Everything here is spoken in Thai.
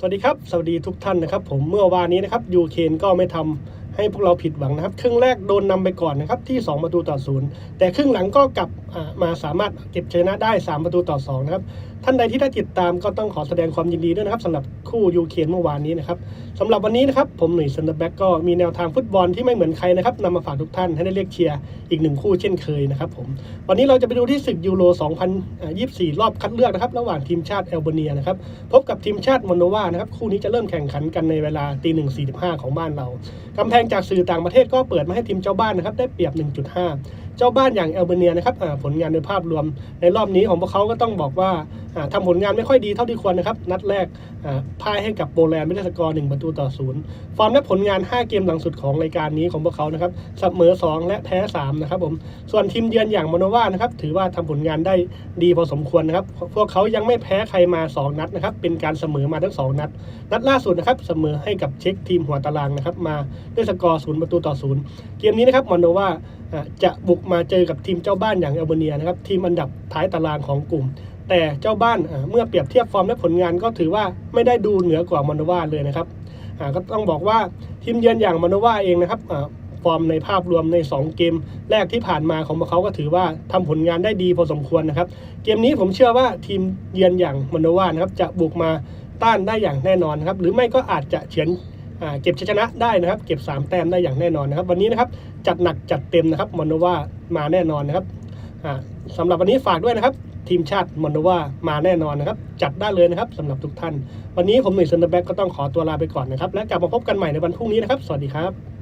สวัสดีครับ สวัสดีทุกท่านนะครับ ผมเมื่อวานนี้นะครับยูเคนก็ไม่ทำ ให้พวกเราผิดหวังนะครับ ครึ่งแรกโดนนำไปก่อนนะครับที่ 2 ประตูต่อศูนย์แต่ครึ่งหลังก็กลับมาสามารถเก็บชนะได้ 3 ประตูต่อ2นะครับท่านใดที่ได้ติดตามก็ต้องขอแสดงความยินดีด้วยนะครับสำหรับคู่ยูเครนเมื่อวานนี้นะครับสำหรับวันนี้นะครับผมหนุ่ยซันเดอร์แบ็กก็มีแนวทางฟุตบอลที่ไม่เหมือนใครนะครับนำมาฝากทุกท่านให้ได้เรียกเชียร์อีกหนึ่งคู่เช่นเคยนะครับผมวันนี้เราจะไปดูที่ศึกยูโร 2024 รอบคัดเลือกนะครับระหว่างทีมชาติแอลเบเนียนะครับพบกับทีมชาติมอนโดวานะครับคู่นี้จะเริ่มแข่งขันกันในเวลาตีหนึ่งสี่ของบ้านเรากำแพงจากสื่อต่างประเทศก็เปิดมาให้ทีมเจ้าบ้านนะครับได้เปรียบ 1.5 เจ้าบ้านอย่างแอลเบเนียนะครับผลงานโดยภาพรวมในรอบนี้ของพวกเขาก็ต้องบอกว่าอ่าทำผลงานไม่ค่อยดีเท่าที่ควรนะครับ นัดแรกพ่ายให้กับโปแลนด์ไม่ได้สกอร์1ประตูต่อศูนย์ฟอร์มและผลงาน 5 เกมหลังสุดของรายการนี้ของพวกเขานะครับเสมอ 2 และแพ้ 3 นะครับผมส่วนทีมเยือนอย่างมโนวานะครับถือว่าทำผลงานได้ดีพอสมควรนะครับ พวกเขายังไม่แพ้ใครมา 2 นัดนะครับเป็นการเสมอมาทั้ง 2 นัด นัดล่าสุดนะครับเสมอให้กับเช็คทีมหัวตารางนะครับมาด้วยสกอร์ศูนย์ประตูต่อศูนย์เกมนี้นะครับมโนวาอะ จะบุกมาเจอกับทีมเจ้าบ้านอย่างเอลเบเนียนะครับทีมอันดับท้ายตารางของกลุ่ม แต่เจ้าบ้านเมื่อเปรียบเทียบฟอร์มและผลงานก็ถือว่าไม่ได้ดูเหนือกว่ามโนวาเลยนะครับก็ต้องบอกว่าทีมเยือนอย่างมโนวาเองนะครับฟอร์มในภาพรวมใน 2 เกม แรกที่ผ่านมาของพวกเขาก็ถือว่าทำผลงานได้ดีพอสมควรนะครับ เกมนี้ผมเชื่อว่าทีมเยือนอย่างมโนวานะครับจะบุกมาต้านได้อย่างแน่นอนนครับหรือไม่ก็อาจจะเฉือน เก็บชัยชนะได้นะครับ เก็บ 3 แต้มได้อย่างแน่นอนนะครับ วันนี้นะครับจัดหนักจัดเต็มนะครับมโนวามาแน่นอนนะครับอ่าสำหรับวันนี้ฝากด้วยนะครับ ทีมชาติมอนโดวามาแน่นอนนะครับ จัดได้เลยนะครับสำหรับทุกท่าน วันนี้ผมหนุ่ยเซนเตอร์แบ็กก็ต้องขอตัวลาไปก่อนนะครับ และกลับมาพบกันใหม่ในวันพรุ่งนี้นะครับ สวัสดีครับ